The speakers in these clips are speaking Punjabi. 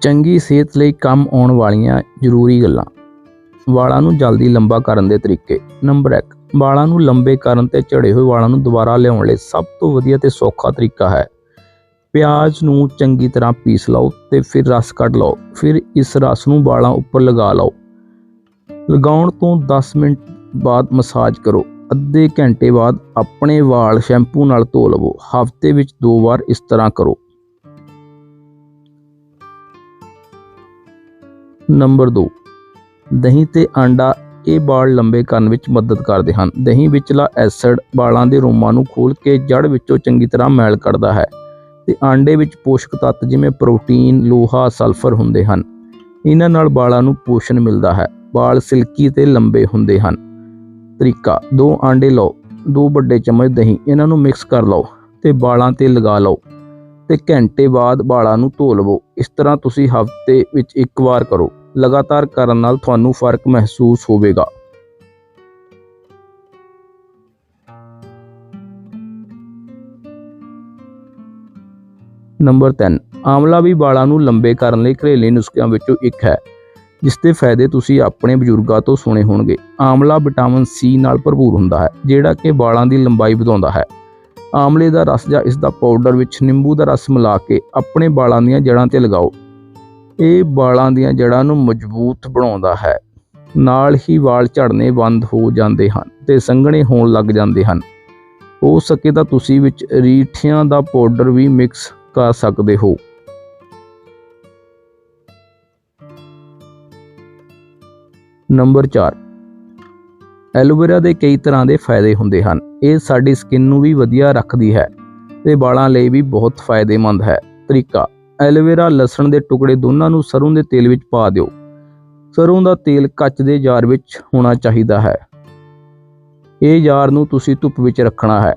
ਚੰਗੀ ਸਿਹਤ ਲਈ ਕੰਮ ਆਉਣ ਵਾਲੀਆਂ ਜ਼ਰੂਰੀ ਗੱਲਾਂ। ਵਾਲਾਂ ਨੂੰ ਜਲਦੀ ਲੰਬਾ ਕਰਨ ਦੇ ਤਰੀਕੇ। ਨੰਬਰ 1 ਵਾਲਾਂ ਨੂੰ ਲੰਬੇ ਕਰਨ ਤੇ ਝੜੇ ਹੋਏ ਵਾਲਾਂ ਨੂੰ ਦੁਬਾਰਾ ਲਿਆਉਣ ਲਈ ਸਭ ਤੋਂ ਵਧੀਆ ਤੇ ਸੌਖਾ ਤਰੀਕਾ ਹੈ। ਪਿਆਜ਼ ਨੂੰ ਚੰਗੀ ਤਰ੍ਹਾਂ ਪੀਸ ਲਓ ਤੇ ਫਿਰ ਰਸ ਕੱਢ ਲਓ। ਫਿਰ ਇਸ ਰਸ ਨੂੰ ਵਾਲਾਂ ਉੱਪਰ ਲਗਾ ਲਓ। ਲਗਾਉਣ ਤੋਂ 10 ਮਿੰਟ ਬਾਅਦ ਮਸਾਜ ਕਰੋ। ਅੱਧੇ ਘੰਟੇ ਬਾਅਦ ਆਪਣੇ ਵਾਲ ਸ਼ੈਂਪੂ ਨਾਲ ਧੋ ਲਵੋ। ਹਫ਼ਤੇ ਵਿੱਚ ਦੋ ਵਾਰ ਇਸ ਤਰ੍ਹਾਂ ਕਰੋ। ਨੰਬਰ 2 ਦਹੀਂ ਤੇ ਆਂਡਾ ਇਹ ਵਾਲ ਲੰਬੇ ਕਰਨ ਵਿੱਚ ਮਦਦ ਕਰਦੇ ਹਨ। ਦਹੀਂ ਵਿਚਲਾ ਐਸਿਡ ਵਾਲਾਂ ਦੇ ਰੋਮਾਂ ਨੂੰ ਖੋਲ ਕੇ ਜੜ ਵਿੱਚੋਂ ਚੰਗੀ ਤਰ੍ਹਾਂ ਮੈਲ ਕੱਢਦਾ ਹੈ ਤੇ ਆਂਡੇ ਵਿੱਚ ਪੋਸ਼ਕ ਤੱਤ ਜਿਵੇਂ ਪ੍ਰੋਟੀਨ, ਲੋਹਾ, ਸਲਫਰ ਹੁੰਦੇ ਹਨ। ਇਹਨਾਂ ਨਾਲ ਵਾਲਾਂ ਨੂੰ ਪੋਸ਼ਣ ਮਿਲਦਾ ਹੈ। ਵਾਲ ਸਿਲਕੀ ਤੇ ਲੰਬੇ ਹੁੰਦੇ ਹਨ। ਤਰੀਕਾ, ਦੋ ਆਂਡੇ ਲਓ, ਦੋ ਵੱਡੇ ਚਮਚ ਦਹੀਂ। ਇਹਨਾਂ ਨੂੰ ਮਿਕਸ ਕਰ ਲਓ ਤੇ ਵਾਲਾਂ ਤੇ ਲਗਾ ਲਓ। ਤੇ ਘੰਟੇ ਬਾਅਦ ਵਾਲਾਂ ਨੂੰ ਧੋ ਲਵੋ। ਇਸ ਤਰ੍ਹਾਂ ਤੁਸੀਂ ਹਫ਼ਤੇ ਵਿੱਚ ਇੱਕ ਵਾਰ ਕਰੋ। ਲਗਾਤਾਰ ਕਰਨ ਨਾਲ ਤੁਹਾਨੂੰ ਫ਼ਰਕ ਮਹਿਸੂਸ ਹੋਵੇਗਾ। ਨੰਬਰ 3 ਆਮਲਾ ਵੀ ਵਾਲਾਂ ਨੂੰ ਲੰਬੇ ਕਰਨ ਲਈ ਘਰੇਲੂ ਨੁਸਖਿਆਂ ਵਿੱਚੋਂ ਇੱਕ ਹੈ, ਜਿਸ ਦੇ ਫਾਇਦੇ ਤੁਸੀਂ ਆਪਣੇ ਬਜ਼ੁਰਗਾਂ ਤੋਂ ਸੁਣੇ ਹੋਣਗੇ। ਆਮਲਾ ਵਿਟਾਮਿਨ ਸੀ ਨਾਲ ਭਰਪੂਰ ਹੁੰਦਾ ਹੈ, ਜਿਹੜਾ ਕਿ ਵਾਲਾਂ ਦੀ ਲੰਬਾਈ ਵਧਾਉਂਦਾ ਹੈ। ਆਮਲੇ ਦਾ ਰਸ ਜਾਂ ਇਸ ਦਾ ਪਾਊਡਰ ਵਿੱਚ ਨਿੰਬੂ ਦਾ ਰਸ ਮਿਲਾ ਕੇ ਆਪਣੇ ਵਾਲਾਂ ਦੀਆਂ ਜੜ੍ਹਾਂ ਤੇ ਲਗਾਓ। ਇਹ ਵਾਲਾਂ ਦੀਆਂ ਜੜ੍ਹਾਂ ਨੂੰ ਮਜ਼ਬੂਤ ਬਣਾਉਂਦਾ ਹੈ। ਨਾਲ ਹੀ ਵਾਲ ਝੜਨੇ ਬੰਦ ਹੋ ਜਾਂਦੇ ਹਨ ਤੇ ਸੰਘਣੇ ਹੋਣ ਲੱਗ ਜਾਂਦੇ ਹਨ। ਹੋ ਸਕੇ ਤਾਂ ਤੁਸੀਂ ਵਿੱਚ ਰੀਠਿਆਂ ਦਾ ਪਾਊਡਰ ਵੀ ਮਿਕਸ ਕਰ ਸਕਦੇ ਹੋ। ਨੰਬਰ 4 ਐਲੋਵੇਰਾ ਦੇ ਕਈ ਤਰ੍ਹਾਂ ਦੇ ਫਾਇਦੇ ਹੁੰਦੇ ਹਨ। ਇਹ ਸਾਡੀ ਸਕਿਨ ਨੂੰ ਵੀ ਵਧੀਆ ਰੱਖਦੀ ਹੈ ਤੇ ਵਾਲਾਂ ਲਈ ਵੀ ਬਹੁਤ ਫਾਇਦੇਮੰਦ ਹੈ। ਤਰੀਕਾ, ਐਲੋਵੇਰਾ ਲਸਣ ਦੇ ਟੁਕੜੇ ਦੋਨਾਂ ਨੂੰ ਸਰੋਂ ਦੇ ਤੇਲ ਵਿੱਚ ਪਾ ਦਿਓ। ਸਰੋਂ ਦਾ ਤੇਲ ਕੱਚ ਦੇ ਜਾਰ ਵਿੱਚ ਹੋਣਾ ਚਾਹੀਦਾ ਹੈ। ਇਹ ਜਾਰ ਨੂੰ ਤੁਸੀਂ ਧੁੱਪ ਵਿੱਚ ਰੱਖਣਾ ਹੈ।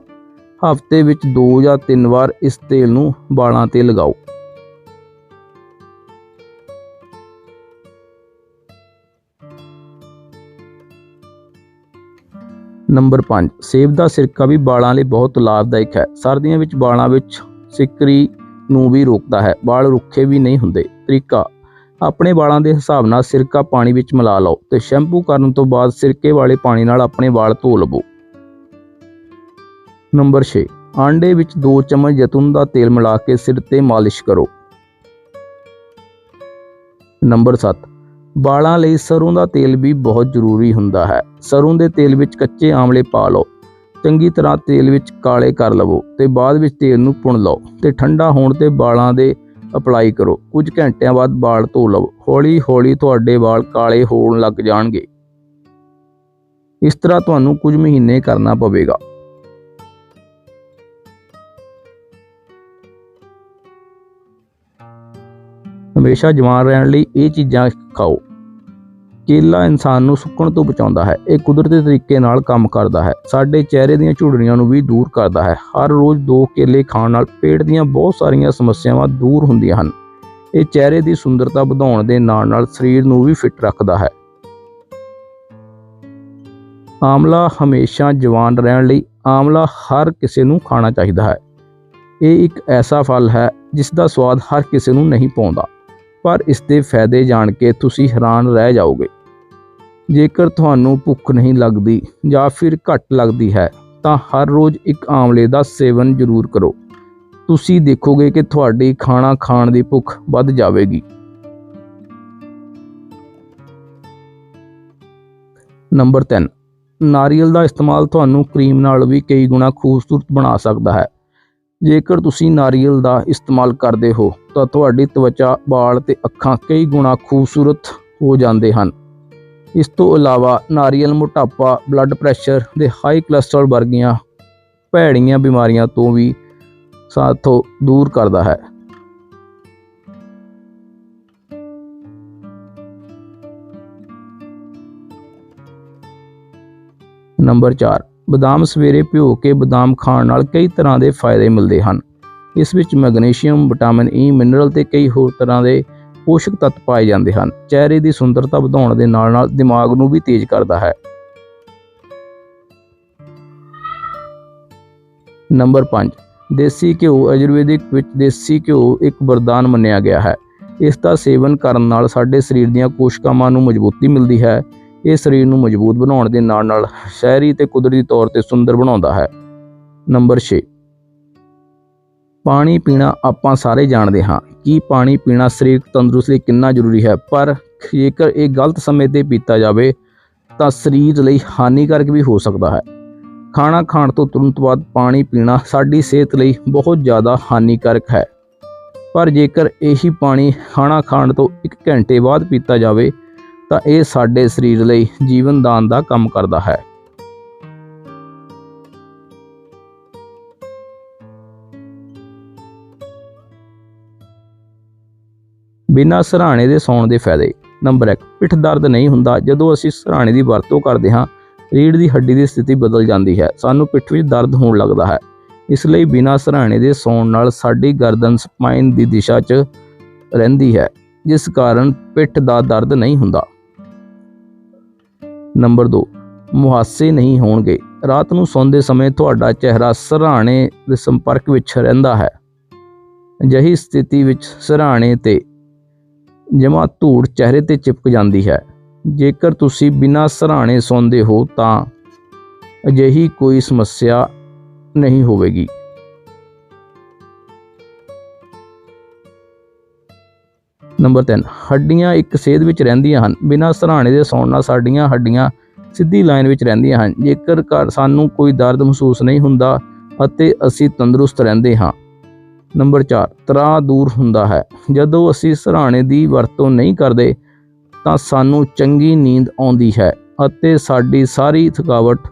ਹਫ਼ਤੇ ਵਿੱਚ 2 ਜਾਂ 3 ਵਾਰ ਇਸ ਤੇਲ ਨੂੰ ਵਾਲਾਂ ਤੇ ਲਗਾਓ। ਨੰਬਰ 5 ਸੇਬ ਦਾ ਸਿਰਕਾ ਵੀ ਵਾਲਾਂ ਲਈ ਬਹੁਤ ਲਾਭਦਾਇਕ ਹੈ। ਸਰਦੀਆਂ ਵਿੱਚ ਵਾਲਾਂ ਵਿੱਚ ਸਿਕਰੀ ਨੂੰ ਵੀ ਰੋਕਦਾ ਹੈ। ਵਾਲ ਰੁੱਖੇ ਵੀ ਨਹੀਂ ਹੁੰਦੇ। ਤਰੀਕਾ, ਆਪਣੇ ਵਾਲਾਂ ਦੇ ਹਿਸਾਬ ਨਾਲ ਸਿਰਕਾ ਪਾਣੀ ਵਿੱਚ ਮਿਲਾ ਲਓ ਤੇ ਸ਼ੈਂਪੂ ਕਰਨ ਤੋਂ ਬਾਅਦ ਸਿਰਕੇ ਵਾਲੇ ਪਾਣੀ ਨਾਲ ਆਪਣੇ ਵਾਲ ਧੋ ਲਵੋ। ਨੰਬਰ 6 ਆਂਡੇ ਵਿੱਚ 2 ਚਮਚ ਜੈਤੂਨ ਦਾ ਤੇਲ ਮਿਲਾ ਕੇ ਸਿਰ ਤੇ ਮਾਲਿਸ਼ ਕਰੋ। ਨੰਬਰ 7 ਵਾਲਾਂ ਲਈ ਸਰੋਂ ਦਾ ਤੇਲ ਵੀ ਬਹੁਤ ਜ਼ਰੂਰੀ ਹੁੰਦਾ ਹੈ। ਸਰੋਂ ਦੇ ਤੇਲ ਵਿੱਚ ਕੱਚੇ ਆਮਲੇ ਪਾ ਲਓ। ਚੰਗੀ ਤਰ੍ਹਾਂ ਤੇਲ ਵਿੱਚ ਕਾਲੇ ਕਰ ਲਵੋ ਤੇ ਬਾਅਦ ਵਿੱਚ ਤੇਲ ਨੂੰ ਪੁਣ ਲਓ ਤੇ ਠੰਡਾ ਹੋਣ ਤੇ ਵਾਲਾਂ ਦੇ ਅਪਲਾਈ ਕਰੋ। ਕੁਝ ਘੰਟਿਆਂ ਬਾਅਦ ਵਾਲ ਧੋ ਲਵੋ। ਹੌਲੀ ਹੌਲੀ ਤੁਹਾਡੇ ਵਾਲ ਕਾਲੇ ਹੋਣ ਲੱਗ ਜਾਣਗੇ। ਇਸ ਤਰ੍ਹਾਂ ਤੁਹਾਨੂੰ ਕੁਝ ਮਹੀਨੇ ਕਰਨਾ ਪਵੇਗਾ। ਹਮੇਸ਼ਾ ਜਵਾਨ ਰਹਿਣ ਲਈ ਇਹ ਚੀਜ਼ਾਂ ਖਾਓ। ਕੇਲਾ ਇਨਸਾਨ ਨੂੰ ਸੁੱਕਣ ਤੋਂ ਬਚਾਉਂਦਾ ਹੈ। ਇਹ ਕੁਦਰਤੀ ਤਰੀਕੇ ਨਾਲ ਕੰਮ ਕਰਦਾ ਹੈ। ਸਾਡੇ ਚਿਹਰੇ ਦੀਆਂ ਝੁਰੜੀਆਂ ਨੂੰ ਵੀ ਦੂਰ ਕਰਦਾ ਹੈ। ਹਰ ਰੋਜ਼ ਦੋ ਕੇਲੇ ਖਾਣ ਨਾਲ ਪੇਟ ਦੀਆਂ ਬਹੁਤ ਸਾਰੀਆਂ ਸਮੱਸਿਆਵਾਂ ਦੂਰ ਹੁੰਦੀਆਂ ਹਨ। ਇਹ ਚਿਹਰੇ ਦੀ ਸੁੰਦਰਤਾ ਵਧਾਉਣ ਦੇ ਨਾਲ ਨਾਲ ਸਰੀਰ ਨੂੰ ਵੀ ਫਿੱਟ ਰੱਖਦਾ ਹੈ। ਆਮਲਾ ਹਮੇਸ਼ਾ ਜਵਾਨ ਰਹਿਣ ਲਈ ਆਮਲਾ ਹਰ ਕਿਸੇ ਨੂੰ ਖਾਣਾ ਚਾਹੀਦਾ ਹੈ। ਇਹ ਇੱਕ ਐਸਾ ਫਲ ਹੈ ਜਿਸ ਦਾ ਸਵਾਦ ਹਰ ਕਿਸੇ ਨੂੰ ਨਹੀਂ ਪਾਉਂਦਾ। ਪਰ ਇਸ ਦੇ ਫਾਇਦੇ ਜਾਣ ਕੇ ਤੁਸੀਂ ਹੈਰਾਨ ਰਹਿ ਜਾਓਗੇ। ਜੇਕਰ ਤੁਹਾਨੂੰ ਭੁੱਖ ਨਹੀਂ ਲੱਗਦੀ ਜਾਂ ਫਿਰ ਘੱਟ ਲੱਗਦੀ ਹੈ, ਤਾਂ ਹਰ ਰੋਜ਼ ਇੱਕ ਆਮਲੇ ਦਾ ਸੇਵਨ ਜ਼ਰੂਰ ਕਰੋ। ਤੁਸੀਂ ਦੇਖੋਗੇ ਕਿ ਤੁਹਾਡੀ ਖਾਣਾ ਖਾਣ ਦੀ ਭੁੱਖ ਵੱਧ ਜਾਵੇਗੀ। ਨੰਬਰ 3 ਨਾਰੀਅਲ ਦਾ ਇਸਤੇਮਾਲ ਤੁਹਾਨੂੰ ਕਰੀਮ ਨਾਲ ਵੀ ਕਈ ਗੁਣਾ ਖੂਬਸੂਰਤ ਬਣਾ ਸਕਦਾ ਹੈ। ਜੇਕਰ ਤੁਸੀਂ ਨਾਰੀਅਲ ਦਾ ਇਸਤੇਮਾਲ ਕਰਦੇ ਹੋ, ਤਾਂ ਤੁਹਾਡੀ ਤਵਚਾ, ਵਾਲ ਤੇ ਅੱਖਾਂ ਕਈ ਗੁਣਾ ਖੂਬਸੂਰਤ ਹੋ ਜਾਂਦੇ ਹਨ। ਇਸ ਤੋਂ ਇਲਾਵਾ ਨਾਰੀਅਲ ਮੋਟਾਪਾ ਬਲੱਡ ਪ੍ਰੈਸ਼ਰ ਦੇ ਹਾਈ ਕੋਲੇਸਟ੍ਰੋਲ ਵਰਗੀਆਂ ਭੈੜੀਆਂ ਬਿਮਾਰੀਆਂ ਤੋਂ ਵੀ ਸਾਥੋਂ ਦੂਰ ਕਰਦਾ ਹੈ। ਨੰਬਰ 4 ਬਦਾਮ ਸਵੇਰੇ ਭਿਓ ਕੇ ਬਦਾਮ ਖਾਣ ਨਾਲ ਕਈ ਤਰ੍ਹਾਂ ਦੇ ਫਾਇਦੇ ਮਿਲਦੇ ਹਨ। ਇਸ ਵਿੱਚ ਮੈਗਨੀਸ਼ੀਅਮ, ਵਿਟਾਮਿਨ ਈ ਮਿਨਰਲ ਤੇ ਕਈ ਹੋਰ ਤਰ੍ਹਾਂ ਦੇ ਪੋਸ਼ਕ ਤੱਤ ਪਾਏ ਜਾਂਦੇ ਹਨ। ਚਿਹਰੇ ਦੀ ਸੁੰਦਰਤਾ ਵਧਾਉਣ ਦੇ ਨਾਲ ਨਾਲ ਦਿਮਾਗ ਨੂੰ ਵੀ ਤੇਜ਼ ਕਰਦਾ ਹੈ। ਨੰਬਰ 5 ਦੇਸੀ ਘਿਓ ਆਯੁਰਵੈਦਿਕ ਵਿੱਚ ਦੇਸੀ ਘਿਓ ਇੱਕ ਵਰਦਾਨ ਮੰਨਿਆ ਗਿਆ ਹੈ। ਇਸ ਦਾ ਸੇਵਨ ਕਰਨ ਨਾਲ ਸਾਡੇ ਸਰੀਰ ਦੀਆਂ ਕੋਸ਼ਿਕਾਵਾਂ ਨੂੰ ਮਜ਼ਬੂਤੀ ਮਿਲਦੀ ਹੈ। ਇਹ ਸਰੀਰ ਨੂੰ ਮਜ਼ਬੂਤ ਬਣਾਉਣ ਦੇ ਨਾਲ ਨਾਲ ਸ਼ਹਿਰੀ ਤੇ ਕੁਦਰਤੀ ਤੌਰ ਤੇ ਸੁੰਦਰ ਬਣਾਉਂਦਾ ਹੈ। ਨੰਬਰ 6 ਪਾਣੀ ਪੀਣਾ ਆਪਾਂ ਸਾਰੇ ਜਾਣਦੇ ਹਾਂ। ਕਿ ਪਾਣੀ ਪੀਣਾ ਸਰੀਰਕ ਤੰਦਰੁਸਤ ਲਈ ਕਿੰਨਾ ਜ਼ਰੂਰੀ ਹੈ? ਪਰ ਜੇਕਰ ਇਹ ਗਲਤ ਸਮੇਂ ਤੇ ਪੀਤਾ ਜਾਵੇ, ਤਾਂ ਸਰੀਰ ਲਈ ਹਾਨੀਕਾਰਕ ਵੀ ਹੋ ਸਕਦਾ ਹੈ। ਖਾਣਾ ਖਾਣ ਤੋਂ ਤੁਰੰਤ ਬਾਅਦ ਪਾਣੀ ਪੀਣਾ ਸਾਡੀ ਸਿਹਤ ਲਈ ਬਹੁਤ ਜ਼ਿਆਦਾ ਹਾਨੀਕਾਰਕ ਹੈ। ਪਰ ਜੇਕਰ ਇਹੀ ਪਾਣੀ ਖਾਣਾ ਖਾਣ ਤੋਂ 1 ਘੰਟੇ ਬਾਅਦ ਪੀਤਾ ਜਾਵੇ, ਤਾਂ ਇਹ ਸਾਡੇ ਸਰੀਰ ਲਈ ਜੀਵਨ ਦਾਨ ਦਾ ਕੰਮ ਕਰਦਾ ਹੈ। ਬਿਨਾਂ ਸਰਾਣੇ ਦੇ ਸੌਣ ਦੇ ਫਾਇਦੇ। ਨੰਬਰ 1 ਪਿੱਠ ਦਰਦ ਨਹੀਂ ਹੁੰਦਾ। ਜਦੋਂ ਅਸੀਂ ਸਰਾਣੇ ਦੀ ਵਰਤੋਂ ਕਰਦੇ ਹਾਂ, ਰੀੜ੍ਹ ਦੀ ਹੱਡੀ ਦੀ ਸਥਿਤੀ ਬਦਲ ਜਾਂਦੀ ਹੈ। ਸਾਨੂੰ ਪਿੱਠ ਵਿੱਚ ਦਰਦ ਹੋਣ ਲੱਗਦਾ ਹੈ। ਇਸ ਲਈ ਬਿਨਾਂ ਸਰਾਣੇ ਦੇ ਸੌਣ ਨਾਲ ਸਾਡੀ ਗਰਦਨ ਸਪਾਈਨ ਦੀ ਦਿਸ਼ਾ 'ਚ ਰਹਿੰਦੀ ਹੈ, ਜਿਸ ਕਾਰਨ ਪਿੱਠ ਦਾ ਦਰਦ ਨਹੀਂ ਹੁੰਦਾ। ਨੰਬਰ 2 ਮੁਹਾਸੇ ਨਹੀਂ ਹੋਣਗੇ। ਰਾਤ ਨੂੰ ਸੌਂਦੇ ਸਮੇਂ ਤੁਹਾਡਾ ਚਿਹਰਾ ਸਰਾਣੇ ਦੇ ਸੰਪਰਕ ਵਿੱਚ ਰਹਿੰਦਾ ਹੈ। ਅਜਿਹੀ ਸਥਿਤੀ ਵਿੱਚ ਸਰਾਣੇ ਤੇ ਜਮਾ ਧੂੜ ਚਿਹਰੇ ਤੇ ਚਿਪਕ ਜਾਂਦੀ ਹੈ। ਜੇਕਰ ਤੁਸੀਂ ਬਿਨਾਂ ਸਰਾਣੇ ਸੌਂਦੇ ਹੋ ਤਾਂ ਅਜਿਹੀ ਕੋਈ ਸਮੱਸਿਆ ਨਹੀਂ ਹੋਵੇਗੀ। ਨੰਬਰ 3 ਹੱਡੀਆਂ ਇੱਕ ਸੇਧ ਵਿੱਚ ਰਹਿੰਦੀਆਂ ਹਨ। ਬਿਨਾਂ ਸਰਾਣੇ ਦੇ ਸੌਣ ਨਾਲ ਸਾਡੀਆਂ ਹੱਡੀਆਂ ਸਿੱਧੀ ਲਾਈਨ ਵਿੱਚ ਰਹਿੰਦੀਆਂ ਹਨ। ਜੇਕਰ ਘਰ ਸਾਨੂੰ ਕੋਈ ਦਰਦ ਮਹਿਸੂਸ ਨਹੀਂ ਹੁੰਦਾ ਅਤੇ ਅਸੀਂ ਤੰਦਰੁਸਤ ਰਹਿੰਦੇ ਹਾਂ ਨੰਬਰ 4 ਤਣਾਅ ਦੂਰ ਹੁੰਦਾ ਹੈ। ਜਦੋਂ ਅਸੀਂ ਸਰਾਣੇ ਦੀ ਵਰਤੋਂ ਨਹੀਂ ਕਰਦੇ, ਤਾਂ ਸਾਨੂੰ ਚੰਗੀ ਨੀਂਦ ਆਉਂਦੀ ਹੈ ਅਤੇ ਸਾਡੀ ਸਾਰੀ ਥਕਾਵਟ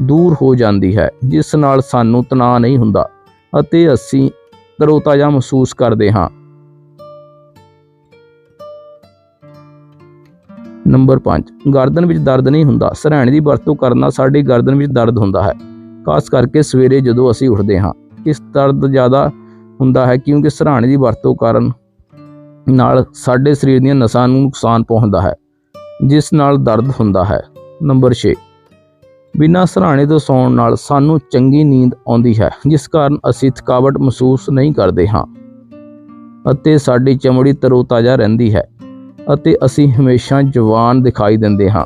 ਦੂਰ ਹੋ ਜਾਂਦੀ ਹੈ, ਜਿਸ ਨਾਲ ਸਾਨੂੰ ਤਣਾਅ ਨਹੀਂ ਹੁੰਦਾ ਅਤੇ ਅਸੀਂ ਤਰੋਤਾਜ਼ਾ ਮਹਿਸੂਸ ਕਰਦੇ ਹਾਂ। ਨੰਬਰ 5 ਗਰਦਨ ਵਿੱਚ ਦਰਦ ਨਹੀਂ ਹੁੰਦਾ। ਸਰਾਣੇ ਦੀ ਵਰਤੋਂ ਕਰਨ ਨਾਲ ਸਾਡੀ ਗਰਦਨ ਵਿੱਚ ਦਰਦ ਹੁੰਦਾ ਹੈ, ਖਾਸ ਕਰਕੇ ਸਵੇਰੇ ਜਦੋਂ ਅਸੀਂ ਉੱਠਦੇ ਹਾਂ। ਇਸ ਦਰਦ ਜ਼ਿਆਦਾ ਹੁੰਦਾ ਹੈ ਕਿਉਂਕਿ ਸਰਾਣੇ ਦੀ ਵਰਤੋਂ ਕਰਨ ਨਾਲ ਸਾਡੇ ਸਰੀਰ ਦੀਆਂ ਨਸਾਂ ਨੂੰ ਨੁਕਸਾਨ ਪਹੁੰਚਦਾ ਹੈ, ਜਿਸ ਨਾਲ ਦਰਦ ਹੁੰਦਾ ਹੈ। ਨੰਬਰ 6 ਬਿਨਾਂ ਸਰਾਣੇ ਤੋਂ ਸੌਣ ਨਾਲ ਸਾਨੂੰ ਚੰਗੀ ਨੀਂਦ ਆਉਂਦੀ ਹੈ, ਜਿਸ ਕਾਰਨ ਅਸੀਂ ਥਕਾਵਟ ਮਹਿਸੂਸ ਨਹੀਂ ਕਰਦੇ ਹਾਂ ਅਤੇ ਸਾਡੀ ਚਮੜੀ ਤਰੋਤਾਜ਼ਾ ਰਹਿੰਦੀ ਹੈ ਅਤੇ ਅਸੀਂ ਹਮੇਸ਼ਾ ਜਵਾਨ ਦਿਖਾਈ ਦਿੰਦੇ ਹਾਂ।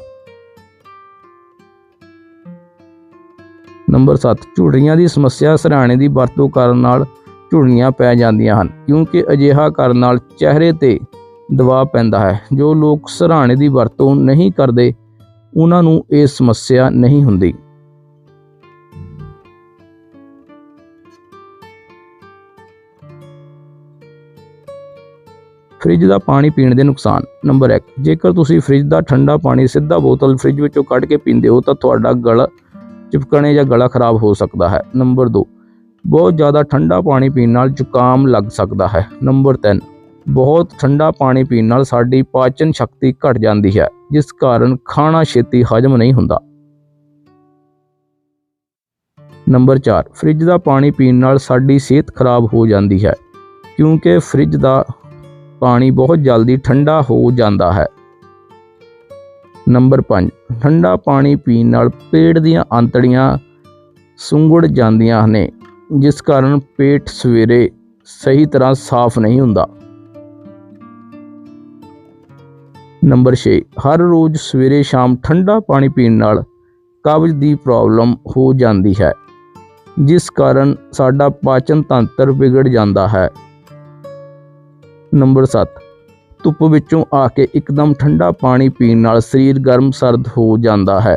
ਨੰਬਰ 7 ਝੁਰੜੀਆਂ ਦੀ ਸਮੱਸਿਆ ਸਿਰਹਾਣੇ ਦੀ ਵਰਤੋਂ ਕਰਨ ਨਾਲ ਝੁਰੜੀਆਂ ਪੈ ਜਾਂਦੀਆਂ ਹਨ, ਕਿਉਂਕਿ ਅਜਿਹਾ ਕਰਨ ਨਾਲ ਚਿਹਰੇ ਤੇ ਦਬਾਅ ਪੈਂਦਾ ਹੈ। ਜੋ ਲੋਕ ਸਰਾਣੇ ਦੀ ਵਰਤੋਂ ਨਹੀਂ ਕਰਦੇ, ਉਹਨਾਂ ਨੂੰ ਇਹ ਸਮੱਸਿਆ ਨਹੀਂ ਹੁੰਦੀ। ਫ੍ਰਿਜ ਦਾ ਪਾਣੀ ਪੀਣ ਦੇ ਨੁਕਸਾਨ। ਨੰਬਰ 1 ਜੇਕਰ ਤੁਸੀਂ ਫ੍ਰਿਜ ਦਾ ਠੰਡਾ ਪਾਣੀ ਸਿੱਧਾ ਬੋਤਲ ਫ੍ਰਿਜ ਵਿੱਚੋਂ ਕੱਢ ਕੇ ਪੀਂਦੇ ਹੋ, ਤਾਂ ਤੁਹਾਡਾ ਗਲਾ ਚਿਪਕਣੇ ਜਾਂ ਗਲਾ ਖਰਾਬ ਹੋ ਸਕਦਾ ਹੈ। ਨੰਬਰ 2 ਬਹੁਤ ਜ਼ਿਆਦਾ ਠੰਡਾ ਪਾਣੀ ਪੀਣ ਨਾਲ ਜ਼ੁਕਾਮ ਲੱਗ ਸਕਦਾ ਹੈ। ਨੰਬਰ 3 ਬਹੁਤ ਠੰਡਾ ਪਾਣੀ ਪੀਣ ਨਾਲ ਸਾਡੀ ਪਾਚਨ ਸ਼ਕਤੀ ਘਟ ਜਾਂਦੀ ਹੈ, ਜਿਸ ਕਾਰਨ ਖਾਣਾ ਛੇਤੀ ਹਜਮ ਨਹੀਂ ਹੁੰਦਾ। ਨੰਬਰ 4 ਫ੍ਰਿਜ ਦਾ ਪਾਣੀ ਪੀਣ ਨਾਲ ਸਾਡੀ ਸਿਹਤ ਖਰਾਬ ਹੋ ਜਾਂਦੀ ਹੈ, ਕਿਉਂਕਿ ਫ੍ਰਿਜ ਦਾ ਪਾਣੀ ਬਹੁਤ ਜਲਦੀ ਠੰਡਾ ਹੋ ਜਾਂਦਾ ਹੈ। ਨੰਬਰ 5 ਠੰਡਾ ਪਾਣੀ ਪੀਣ ਨਾਲ ਪੇਟ ਦੀਆਂ ਆਂਤੜੀਆਂ ਸੁੰਗੜ ਜਾਂਦੀਆਂ ਨੇ ਜਿਸ ਕਾਰਨ ਪੇਟ ਸਵੇਰੇ ਸਹੀ ਤਰ੍ਹਾਂ ਸਾਫ਼ ਨਹੀਂ ਹੁੰਦਾ। ਨੰਬਰ 6 ਹਰ ਰੋਜ਼ ਸਵੇਰੇ ਸ਼ਾਮ ਠੰਡਾ ਪਾਣੀ ਪੀਣ ਨਾਲ ਕਬਜ਼ ਦੀ ਪ੍ਰੋਬਲਮ ਹੋ ਜਾਂਦੀ ਹੈ, ਜਿਸ ਕਾਰਨ ਸਾਡਾ ਪਾਚਨ ਤੰਤਰ ਵਿਗੜ ਜਾਂਦਾ ਹੈ। ਨੰਬਰ 7 ਧੁੱਪ ਵਿੱਚੋਂ ਆ ਕੇ ਇੱਕਦਮ ਠੰਡਾ ਪਾਣੀ ਪੀਣ ਨਾਲ ਸਰੀਰ ਗਰਮ ਸਰਦ ਹੋ ਜਾਂਦਾ ਹੈ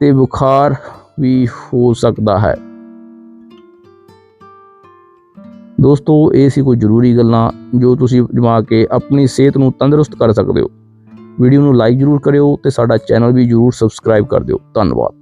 ਤੇ ਬੁਖਾਰ ਵੀ ਹੋ ਸਕਦਾ ਹੈ। ਦੋਸਤੋ, ਇਹ ਸੀ ਕੋਈ ਜ਼ਰੂਰੀ ਗੱਲਾਂ ਜੋ ਤੁਸੀਂ ਜਮਾ ਕੇ ਆਪਣੀ ਸਿਹਤ ਨੂੰ ਤੰਦਰੁਸਤ ਕਰ ਸਕਦੇ ਹੋ। ਵੀਡੀਓ ਨੂੰ ਲਾਈਕ ਜ਼ਰੂਰ ਕਰਿਓ ਤੇ ਸਾਡਾ ਚੈਨਲ ਵੀ ਜ਼ਰੂਰ ਸਬਸਕ੍ਰਾਈਬ ਕਰ ਦਿਓ। ਧੰਨਵਾਦ।